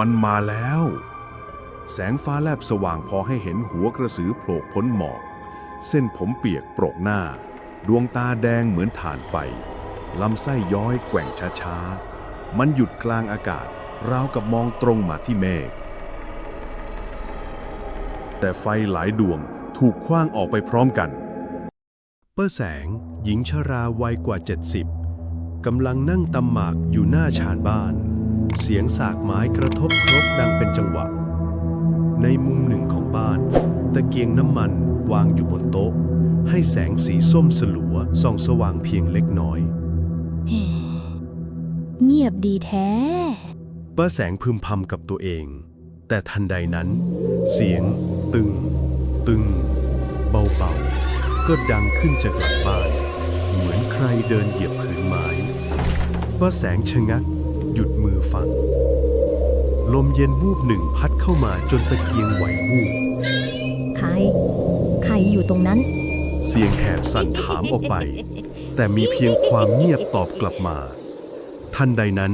มันมาแล้ว แสงฟ้าแลบสว่างพอให้เห็นหัวกระสือโผล่พ้นหมอก เส้นผมเปียกโปรกหน้า ดวงตาแดงเหมือนถ่านไฟ ลำไส้ย้อยแกว่งช้าๆ มันหยุดกลางอากาศ ราวกับมองตรงมาที่เมฆ แต่ไฟหลายดวงถูกคว้างออกไปพร้อมกัน เป้อแสง หญิงชราวัยกว่า 70กำลังนั่งตำหมากอยู่หน้าชานบ้าน เสียงสากไม้กระทบครกดังเป็นจังหวะ ในมุมหนึ่งของบ้าน ตะเกียงน้ำมันวางอยู่บนโต๊ะ ให้แสงสีส้มสลัวส่องสว่างเพียงเล็กน้อย เงียบดีแท้เป้อแสงพึมพำกับตัวเอง แต่ทันใดนั้น เสียง ตึง ตึง เบาๆ ก็ดังขึ้นจากหลังบ้าน เหมือนใครเดินเหยียบผืนไม้เป้อแสงชะงัก หยุดมือฟัง ลมเย็นวูบหนึ่งพัดเข้ามาจนตะเกียงไหววูบใคร ใครอยู่ตรงนั้น เสียงแหบสั่นถามออกไป แต่มีเพียงความเงียบตอบกลับมา ทันใดนั้น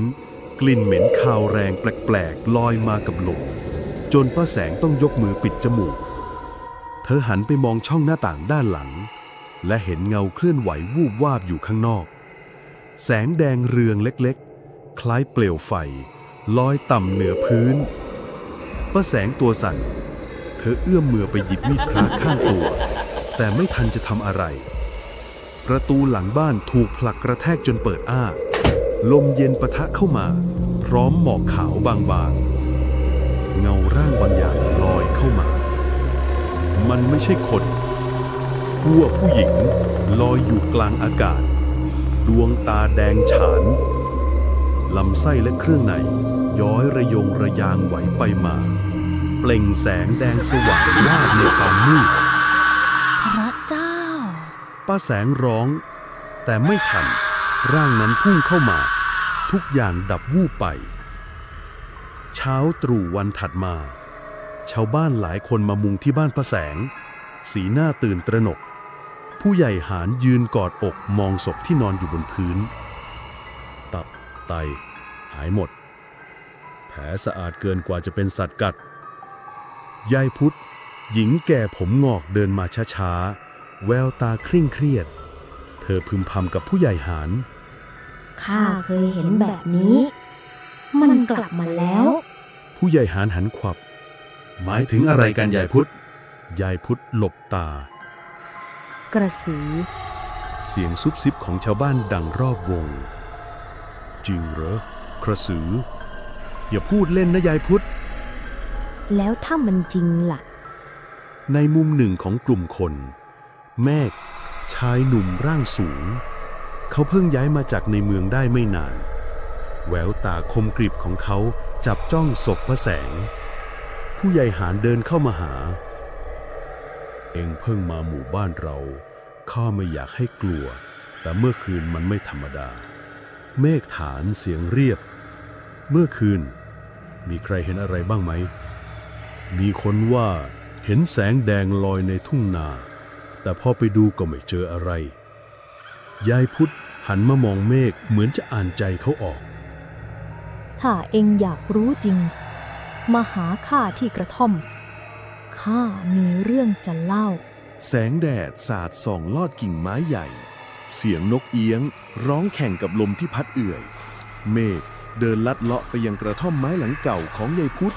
กลิ่นเหม็นคาวแรงแปลกๆลอยมากับลมจนป้าแสงต้องยกมือปิดจมูก เธอหันไปมองช่องหน้าต่างด้านหลัง และเห็นเงาเคลื่อนไหววูบวาบอยู่ข้างนอก แสงแดงเรืองเล็กๆ คล้ายเปลวไฟ ลอยต่ำเหนือพื้นป้าแสงตัวสั่น เธอเอื้อมมือไปหยิบมีดพระข้างตัว แต่ไม่ทันจะทำอะไร ประตูหลังบ้านถูกผลักกระแทกจนเปิดอ้า ลมเย็นปะทะเข้ามา พร้อมหมอกขาวบางๆ เงาร่างบางอย่างลอยเข้ามา มันไม่ใช่คนหัวผู้หญิงลอยอยู่กลางอากาศ ดวงตาแดงฉาน ลำไส้และเครื่องใน ย้อยระยงระยางไหวไปมา เปล่งแสงแดงสว่างวาบในความมืดพระเจ้า ป้าแสงร้อง แต่ไม่ทัน ร่างนั้นพุ่งเข้ามา ทุกอย่างดับวูบไป เช้าตรู่วันถัดมา ชาวบ้านหลายคนมามุงที่บ้านป้าแสง สีหน้าตื่นตระหนก ผู้ใหญ่หารยืนกอดอกมองศพที่นอนอยู่บนพื้นตับ ไต หายหมด แผลสะอาดเกินกว่าจะเป็นสัตว์กัด ยายพุทธ หญิงแก่ผมงอกเดินมาช้าๆ แววตาเคร่งเครียด เธอพึมพำกับผู้ใหญ่หารข้าเคยเห็นแบบนี้ มันกลับมาแล้ว ผู้ใหญ่หารหันขวับ หมายถึงอะไรกันยายพุทธ ยายพุทธหลบตา กระสือ เสียงซุบซิบของชาวบ้านดังรอบวง จริงเหรอ กระสือ อย่าพูดเล่นนะยายพุทธ แล้วถ้ามันจริงล่ะ ในมุมหนึ่งของกลุ่มคน แมกชายหนุ่มร่างสูง เขาเพิ่งย้ายมาจากในเมืองได้ไม่นาน แววตาคมกริบของเขาจับจ้องศพพระแสง ผู้ใหญ่หารเดินเข้ามาหา เองเพิ่งมาหมู่บ้านเรา ข้าไม่อยากให้กลัว แต่เมื่อคืนมันไม่ธรรมดา เมฆฐานเสียงเรียบ เมื่อคืน มีใครเห็นอะไรบ้างไหม มีคนว่าเห็นแสงแดงลอยในทุ่งนา แต่พอไปดูก็ไม่เจออะไร ยายพุทธหันมามองเมฆเหมือนจะอ่านใจเขาออก ถ้าเองอยากรู้จริง มาหาข้าที่กระท่อม ข้ามีเรื่องจะเล่า แสงแดดสาดส่องลอดกิ่งไม้ใหญ่ เสียงนกเอี้ยง ร้องแข่งกับลมที่พัดเอื่อย เมฆเดินลัดเลาะไปยังกระท่อมไม้หลังเก่าของยายพุทธ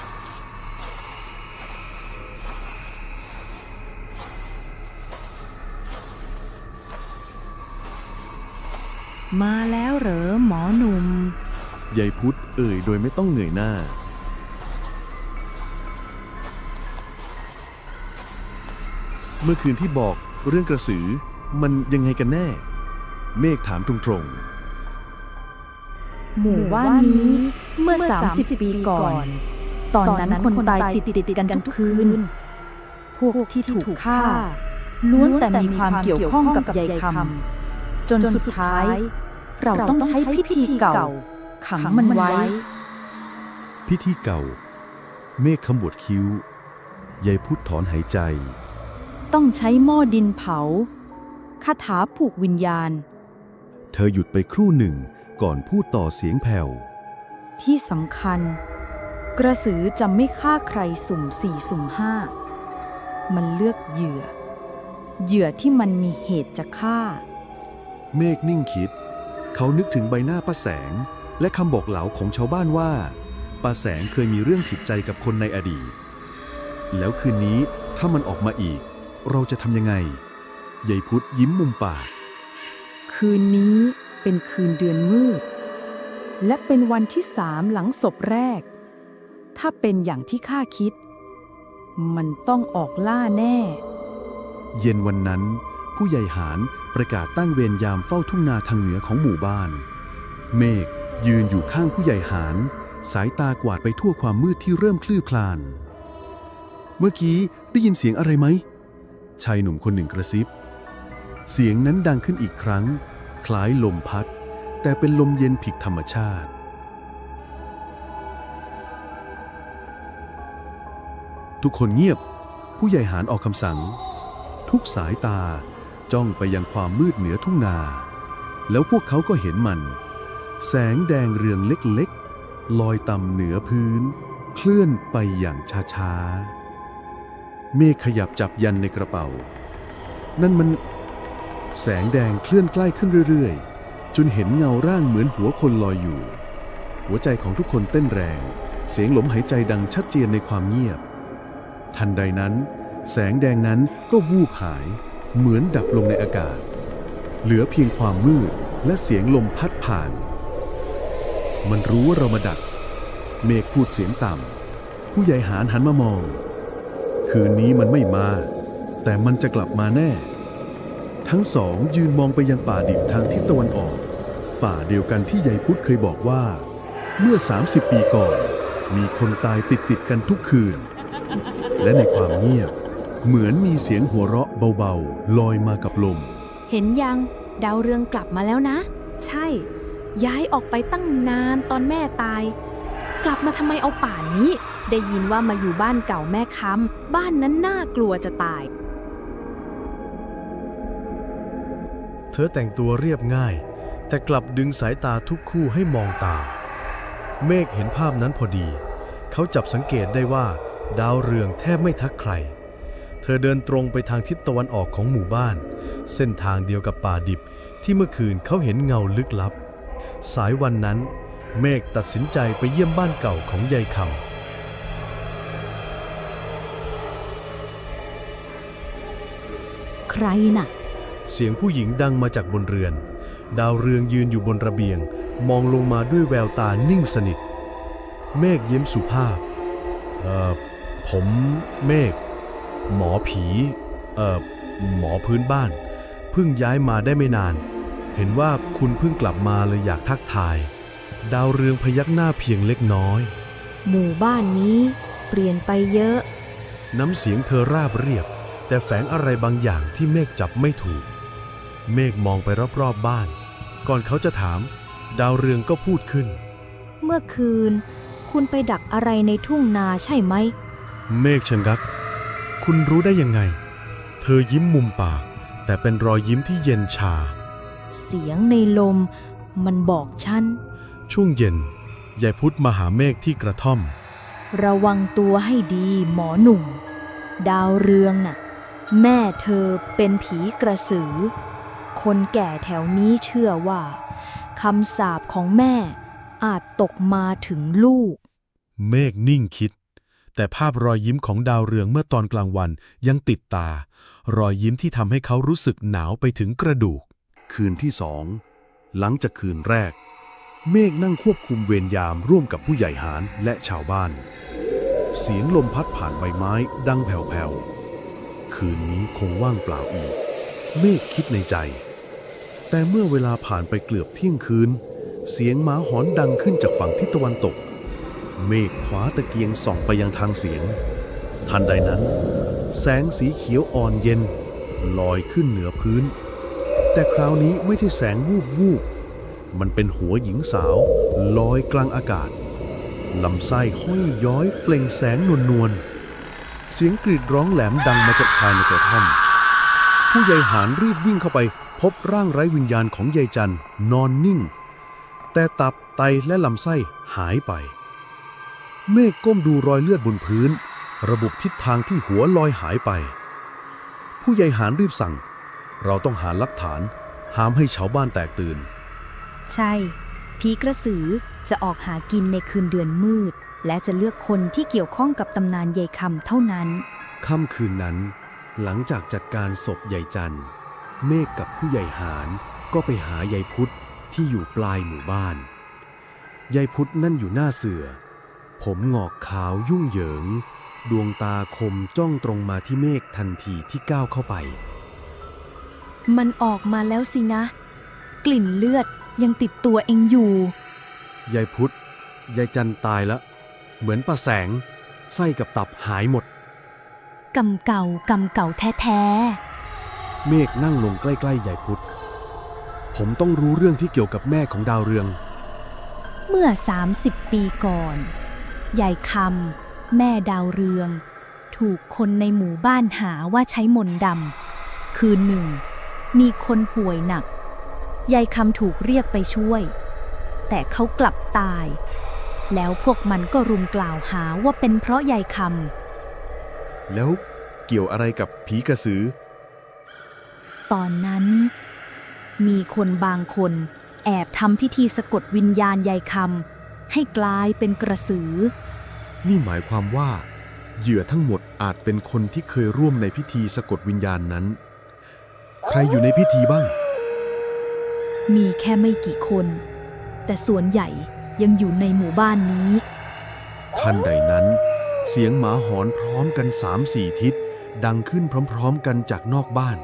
มาแล้วเหรอหมอหนุ่ม ยายพุทธเอ่ยโดยไม่ต้องเหนื่อยหน้า เมื่อคืนที่บอกเรื่องกระสือมันยังไงกันแน่ เมฆถามตรงหมู่บ้านนี้เมื่อ 30 ปีก่อน ตอนนั้นคนตายติดติดๆกันทุกคืน พวกที่ถูกฆ่าล้วนแต่มีความเกี่ยวข้องกับยายคำจนสุดท้าย เราต้องใช้พิธีเก่า ขังมันไว้พิธีเก่า เมฆขมวดคิ้วยายพุทธถอนหายใจ ต้องใช้หม้อดินเผาคาถาผูกวิญญาณ เธอหยุดไปครู่หนึ่งก่อนพูดต่อเสียงแผ่ว ที่สำคัญ กระสือจะไม่ฆ่าใครสุ่มสี่สุ่มห้า มันเลือกเหยื่อ เหยื่อที่มันมีเหตุจะฆ่า เมฆนิ่งคิด เขานึกถึงใบหน้าป้าแสง และคำบอกเหลาของชาวบ้านว่าป้าแสงเคยมีเรื่องผิดใจกับคนในอดีต แล้วคืนนี้ถ้ามันออกมาอีก เราจะทำยังไงยายพุธยิ้มมุมปาก คืนนี้เป็นคืนเดือนมืด และเป็นวันที่สามหลังศพแรก ถ้าเป็นอย่างที่ข้าคิด มันต้องออกล่าแน่ เย็นวันนั้น ผู้ใหญ่หารประกาศตั้งเวรยามเฝ้าทุ่งนาทางเหนือของหมู่บ้าน เมฆยืนอยู่ข้างผู้ใหญ่หาร สายตากวาดไปทั่วความมืดที่เริ่มคลี่คลาน เมื่อกี้ได้ยินเสียงอะไรไหมชายหนุ่มคนหนึ่งกระซิบ เสียงนั้นดังขึ้นอีกครั้ง คล้ายลมพัด แต่เป็นลมเย็นผิดธรรมชาติ ทุกคนเงียบ ผู้ใหญ่หารออกคำสั่ง ทุกสายตาจ้องไปยังความมืดเหนือทุ่งนา แล้วพวกเขาก็เห็นมัน แสงแดงเรืองเล็กๆ ลอยต่ำเหนือพื้น เคลื่อนไปอย่างช้าๆ เมฆขยับจับยันในกระเป๋า นั่นมัน แสงแดงเคลื่อนใกล้ขึ้นเรื่อยๆ จนเห็นเงาร่างเหมือนหัวคนลอยอยู่ หัวใจของทุกคนเต้นแรง เสียงลมหายใจดังชัดเจนในความเงียบ ทันใดนั้น แสงแดงนั้นก็วูบหาย เหมือนดับลงในอากาศ เหลือเพียงความมืดและเสียงลมพัดผ่าน มันรู้ว่าเรามาดัก เมฆพูดเสียงต่ำ ผู้ใหญ่หารหันมามอง คืนนี้มันไม่มา แต่มันจะกลับมาแน่ ทั้งสองยืนมองไปยังป่าดิบทางทิศตะวันออก ป่าเดียวกันที่ยายพุทธเคยบอกว่า เมื่อ 30 ปีก่อน มีคนตายติดติดกันทุกคืน และในความเงียบ เหมือนมีเสียงหัวเราะเบาๆ ลอยมากับลม เห็นยังดาวเรืองกลับมาแล้วนะ ใช่ ย้ายออกไปตั้งนานตอนแม่ตาย กลับมาทำไมเอาป่านนี้ ได้ยินว่ามาอยู่บ้านเก่าแม่ค้ำบ้านนั้นน่ากลัวจะตาย เธอแต่งตัวเรียบง่าย แต่กลับดึงสายตาทุกคู่ให้มองตาม เมฆเห็นภาพนั้นพอดี เขาจับสังเกตได้ว่า ดาวเรืองแทบไม่ทักใคร เธอเดินตรงไปทางทิศตะวันออกของหมู่บ้าน เส้นทางเดียวกับป่าดิบที่เมื่อคืนเขาเห็นเงาลึกลับ สายวันนั้น เมฆตัดสินใจไปเยี่ยมบ้านเก่าของยายคำใครน่ะ เสียงผู้หญิงดังมาจากบนเรือน ดาวเรืองยืนอยู่บนระเบียง มองลงมาด้วยแววตานิ่งสนิท เมฆยิ้มสุภาพ เอ่อ ผมเมฆ หมอผี เอ่อ หมอพื้นบ้าน เพิ่งย้ายมาได้ไม่นาน เห็นว่าคุณเพิ่งกลับมาเลยอยากทักทาย ดาวเรืองพยักหน้าเพียงเล็กน้อย หมู่บ้านนี้ เปลี่ยนไปเยอะ น้ำเสียงเธอราบเรียบ แต่แฝงอะไรบางอย่างที่เมฆจับไม่ถูก เมฆมองไปรอบๆบบ้าน ก่อนเขาจะถาม ดาวเรืองก็พูดขึ้น เมื่อคืน คุณไปดักอะไรในทุ่งนาใช่ไหม เมฆชะงัก คุณรู้ได้ยังไง เธอยิ้มมุมปาก แต่เป็นรอยยิ้มที่เย็นชา เสียงในลม มันบอกฉัน ช่วงเย็นยายพุธมาหาเมฆที่กระท่อม ระวังตัวให้ดีหมอหนุ่ม ดาวเรืองน่ะ แม่เธอเป็นผีกระสือ คนแก่แถวนี้เชื่อว่าคำสาปของแม่อาจตกมาถึงลูก เมฆนิ่งคิด แต่ภาพรอยยิ้มของดาวเรืองเมื่อตอนกลางวันยังติดตา รอยยิ้มที่ทำให้เขารู้สึกหนาวไปถึงกระดูก คืนที่สอง หลังจากคืนแรก เมฆนั่งควบคุมเวรยามร่วมกับผู้ใหญ่หารและชาวบ้าน เสียงลมพัดผ่านใบไม้ดังแผ่วๆ คืนนี้คงว่างเปล่าอีก เมฆคิดในใจ แต่เมื่อเวลาผ่านไปเกือบเที่ยงคืน เสียงหมาหอนดังขึ้นจากฝั่งทิศตะวันตก เมฆคว้าตะเกียงส่องไปยังทางเสียง ทันใดนั้น แสงสีเขียวอ่อนเย็น ลอยขึ้นเหนือพื้น แต่คราวนี้ไม่ใช่แสงวูบวูบมันเป็นหัวหญิงสาว ลอยกลางอากาศลำไส้ห้อยย้อยเปล่งแสงนวลนวลเสียงกรีดร้องแหลมดังมาจากภายในกระท่อม ผู้ใหญ่หารรีบวิ่งเข้าไป พบร่างไร้วิญญาณของยายจันนอนนิ่ง แต่ตับไตและลำไส้หายไป เมฆก้มดูรอยเลือดบนพื้น ระบุทิศทางที่หัวลอยหายไป ผู้ใหญ่หารรีบสั่ง เราต้องหาหลักฐานห้ามให้ชาวบ้านแตกตื่น ใช่ผีกระสือจะออกหากินในคืนเดือนมืด และจะเลือกคนที่เกี่ยวข้องกับตำนานยายคำเท่านั้น ค่ำคืนนั้น หลังจากจัดการศพยายจันทร์เมฆกับผู้ใหญ่หารก็ไปหายายพุทธที่อยู่ปลายหมู่บ้านยายพุทธนั่นอยู่หน้าเสือ ผมงอกขาวยุ่งเหยิง ดวงตาคมจ้องตรงมาที่เมฆทันทีที่ก้าวเข้าไป มันออกมาแล้วสินะ กลิ่นเลือดยังติดตัวเองอยู่ ยายพุทธยายจันทร์ตายแล้วเหมือนประแสง ไส้กับตับหายหมด กำเก่ากำเก่าแท้เมฆนั่งลงใกล้ๆยายพุทธผมต้องรู้เรื่องที่เกี่ยวกับแม่ของดาวเรือง ๆ เมื่อ 30 ปีก่อนยายคำแม่ดาวเรือง ถูกคนในหมู่บ้านหาว่าใช้มนต์ดำคืนหนึ่ง มีคนป่วยหนักยายคำถูกเรียกไปช่วย แต่เขากลับตาย แล้วพวกมันก็รุมกล่าวหาว่าเป็นเพราะยายคำ แล้วเกี่ยวอะไรกับผีกระสือ ตอนนั้น มีคนบางคน แอบทำพิธีสะกดวิญญาณยายคำให้กลายเป็นกระสือ นี่หมายความว่า เหยื่อทั้งหมดอาจเป็นคนที่เคยร่วมในพิธีสะกดวิญญาณนั้น ใครอยู่ในพิธีบ้าง มีแค่ไม่กี่คน แต่ส่วนใหญ่ยังอยู่ในหมู่บ้านนี้ทันใดนั้น เสียงหมาหอนพร้อมกันสามสี่ทิศ ดังขึ้นพร้อมๆกันจากนอกบ้าน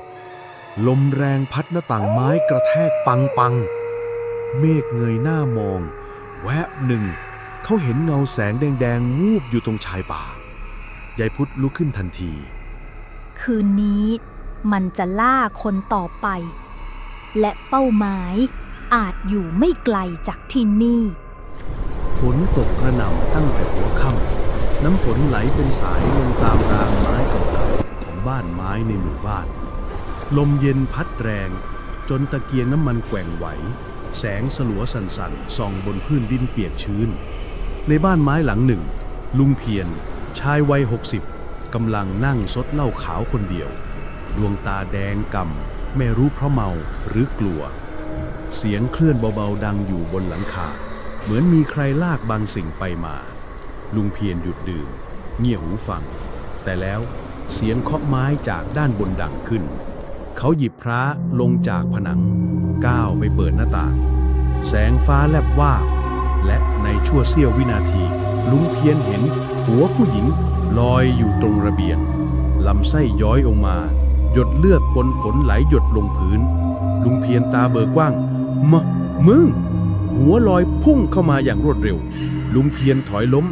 ลมแรงพัดหน้าต่างไม้กระแทกปังปังๆเมฆเงยหน้ามอง แวบหนึ่ง เขาเห็นเงาแสงแดงๆวูบอยู่ตรงชายป่ายายพุทธลุกขึ้นทันที คืนนี้มันจะล่าคนต่อไป และเป้าหมายอาจอยู่ไม่ไกลจากที่นี่ ฝนตกกระหน่ำตั้งแต่หัวค่ำ น้ำฝนไหลเป็นสายลงตามรางไม้เก่าๆของบ้านไม้ในหมู่บ้าน ลมเย็นพัดแรง จนตะเกียงน้ำมันแกว่งไหว แสงสลัวสันๆส่องบนพื้นดินเปียกชื้น ในบ้านไม้หลังหนึ่ง ลุงเพียรชายวัยหกสิบกำลังนั่งซดเหล้าขาวคนเดียว ดวงตาแดงกำไม่รู้เพราะเมาหรือกลัว เสียงเคลื่อนเบาๆดังอยู่บนหลังคา เหมือนมีใครลากบางสิ่งไปมา ลุงเพียรหยุดดื่ม เงี่ยหูฟัง แต่แล้วเสียงเคาะไม้จากด้านบนดังขึ้น เขาหยิบพระลงจากผนัง ก้าวไปเปิดหน้าต่าง แสงฟ้าแลบวาบและในชั่วเสี้ยววินาที ลุงเพียรเห็นหัวผู้หญิงลอยอยู่ตรงระเบียงลำไส้ย้อยออกมา หยดเลือดปนฝนไหลหยดลงพื้น ลุงเพียรตาเบิกกว้างมะมึงหัวลอยพุ่งเข้ามาอย่างรวดเร็ว ลุงเพียรถอยล้ม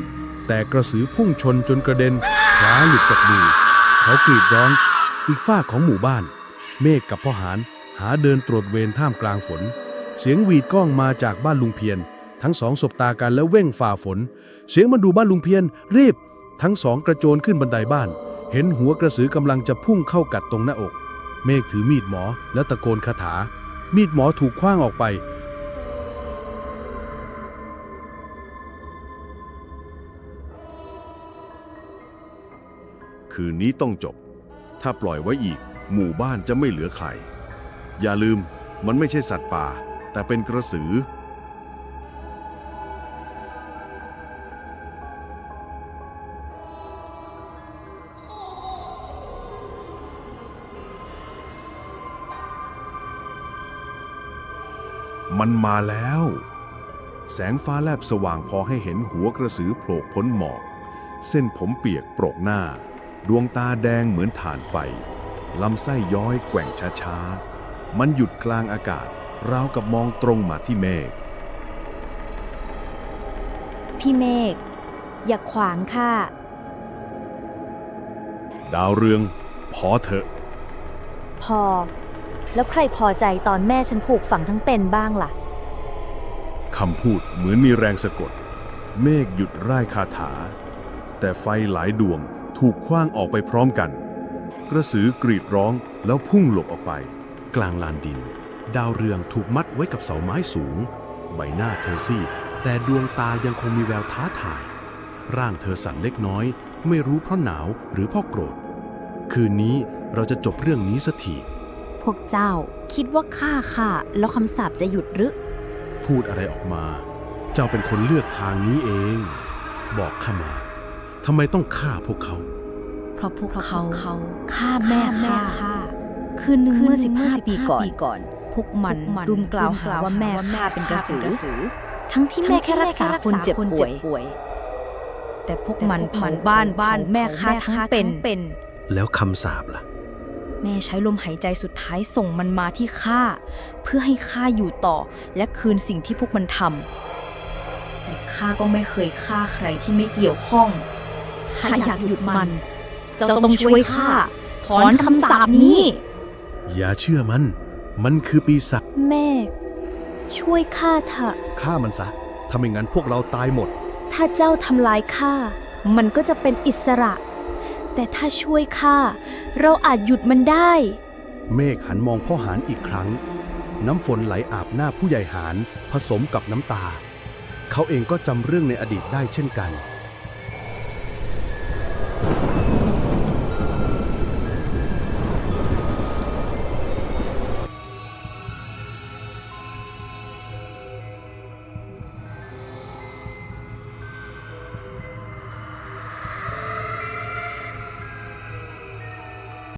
แต่กระสือพุ่งชนจนกระเด็นคว้าหลุดจากมือ เขากรีดร้อง อีกฝ้าของหมู่บ้าน เมฆกับพ่อหารหาเดินตรวจเวรท่ามกลางฝน เสียงหวีดก้องมาจากบ้านลุงเพียรทั้งสองสบตากันแล้วเว่งฝ่าฝน เสียงมันดูบ้านลุงเพียรรีบ ทั้งสองกระโจนขึ้นบันไดบ้าน เห็นหัวกระสือกำลังจะพุ่งเข้ากัดตรงหน้าอก เมฆถือมีดหมอแล้วตะโกนคาถา มีดหมอถูกคว้างออกไป คืนนี้ต้องจบ ถ้าปล่อยไว้อีก หมู่บ้านจะไม่เหลือใคร อย่าลืมมันไม่ใช่สัตว์ป่า แต่เป็นกระสือ มันมาแล้ว แสงฟ้าแลบสว่างพอให้เห็นหัวกระสือโผล่พ้นหมอก เส้นผมเปียกโปรกหน้า ดวงตาแดงเหมือนถ่านไฟ ลำไส้ย้อยแกว่งช้าๆ มันหยุดกลางอากาศ ราวกับมองตรงมาที่เมฆ พี่เมฆอย่าขวางค่ะ ดาวเรือง พอเถอะ พอ แล้วใครพอใจตอนแม่ฉันผูกฝังทั้งเป็นบ้างล่ะ คำพูดเหมือนมีแรงสะกด เมฆหยุดร่ายคาถา แต่ไฟหลายดวง ถูกคว้างออกไปพร้อมกัน กระสือกรีดร้องแล้วพุ่งหลบออกไป กลางลานดิน ดาวเรืองถูกมัดไว้กับเสาไม้สูง ใบหน้าเธอซีดแต่ดวงตายังคงมีแววท้าทาย ร่างเธอสั่นเล็กน้อย ไม่รู้เพราะหนาวหรือเพราะโกรธ คืนนี้เราจะจบเรื่องนี้สักทีพวกเจ้าคิดว่าข้าค่ะแล้วคำสาปจะหยุดหรือ พูดอะไรออกมา เจ้าเป็นคนเลือกทางนี้เอง บอกข้ามาทำไมต้องฆ่าพวกเขา เพราะพวกเขาเขาฆ่าแม่ข้าคืนหนึ่งเมื่อ 15 ปีก่อน พวกมันรุมกล่าวหาว่าแม่ข้าเป็นกระสือ ทั้งที่แม่แค่รักษาคนเจ็บป่วย แต่พวกมันเผาบ้านบ้านแม่ข้าทั้งเป็น แล้วคำสาปล่ะ แม่ใช้ลมหายใจสุดท้ายส่งมันมาที่ข้าเพื่อให้ข้าอยู่ต่อและคืนสิ่งที่พวกมันทำแต่ข้าก็ไม่เคยฆ่าใครที่ไม่เกี่ยวข้องข้าอยากหยุดมัน เจ้าต้องช่วยข้าถอนคำสาปนี้ อย่าเชื่อมัน มันคือปีศาจแม่ช่วยข้าเถอะฆ่ามันซะถ้าไม่งั้นพวกเราตายหมด ถ้าเจ้าทำลายข้ามันก็จะเป็นอิสระ แต่ถ้าช่วยข้าเราอาจหยุดมันได้ เมฆหันมองพ่อหานอีกครั้ง น้ำฝนไหลอาบหน้าผู้ใหญ่หานผสมกับน้ำตา เขาเองก็จำเรื่องในอดีตได้เช่นกัน